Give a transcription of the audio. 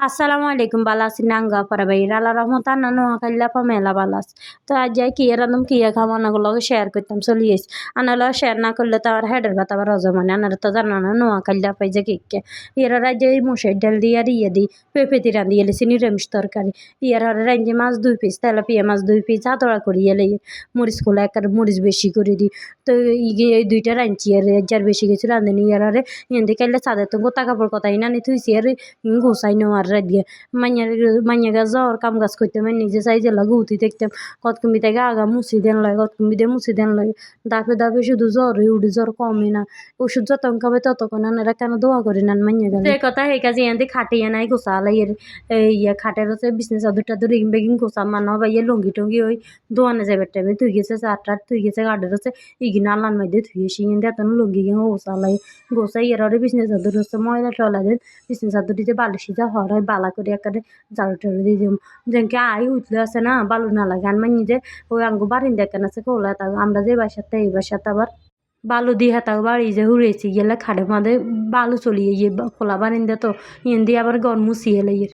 আসসালামু আলাইকুম বালাস নাঙ্গা পরে ভাই আল্লাহ রহমত আন্না নোয়া মেলা বালাস তো আজ যাই কি এরকম কি খাওয়া না শেয়ার করতাম চলি এসে আনার লগে শেয়ার না করলে তো আমার হেডের ব্যথা আবার রজ মানে আনার তো জানা না নোয়া খাইলা পাই যে কেকে ইয়ারা রাজ্যে এই মশাই ডাল দিয়ে আর ইয়ে দিই পেঁপেতি রান্ধি এলেছি নিরামিষ তরকারি ইয়ার রাঞ্জে মাছ দুই পিস তেলাপিয়া মাছ দুই পিস আতড়া করি এলে মরিচ কোলা একার মরিচ বেশি করে দিই তো এই দুইটা রাঁধছি আর যার বেশি কিছু রাঁধেনি ইয়ার হরে ইন্দি খাইলে চাঁদের তো গোতা কাপড় কথা ইনানি থুইছি আর গোসাই নেওয়ার রাত দিয়ে মাইয়ার মাইয়া গাছ যাওয়ার কাম কাজ করতে মানে নিজে চাইজে লাগে উঠি দেখতাম কত কমি থেকে আগা মুছি দেন লাগে কত কমি দিয়ে মুছি দেন লাগে দাপে দাপে শুধু জ্বর হয়ে উঠে জ্বর কমে না ওষুধ যতক্ষণ খাবে ততক্ষণ আনারা কেন দোয়া করে নেন মাইয়া গেল এই কথা সেই কাজে ইয়ান্দি খাটিয়ে নাই গোসা লাইয়ের ইয়ে খাটের হচ্ছে বিজনেস দুটা ধরে বেগিং গোসা মানা বা ইয়ে লঙ্গি টঙ্গি ওই দোয়ানে যাবে টাইমে তুই গেছে চার টার তুই গেছে গার্ডের হচ্ছে ইগিনা আল্লান মাইদে থুই এসে ইয়ান্দি এত লঙ্গি গিয়ে গোসা লাই গোসা ইয়ার বিজনেস ধরে হচ্ছে ময়লা টলা দেন বিজনেস ধরে বালিশি যা হরাই বালা করে একেবারে জাল টাল দিয়ে দিম। যেনকে আই উঠলে আছে না, বালু না লাগে আর যে ওই আঙ্গু বাড়ি দেখেন আছে কোলা তা আমরা যে বাসাতে এই বাসাতে আবার বালু দিয়ে হাতাও বাড়ি যে হুড়েছি গেলে খাড়ে মাঝে বালু চলিয়ে গিয়ে খোলা বারিন্দে তো ইয়ে দিয়ে আবার গরম মুছিয়ে লাগে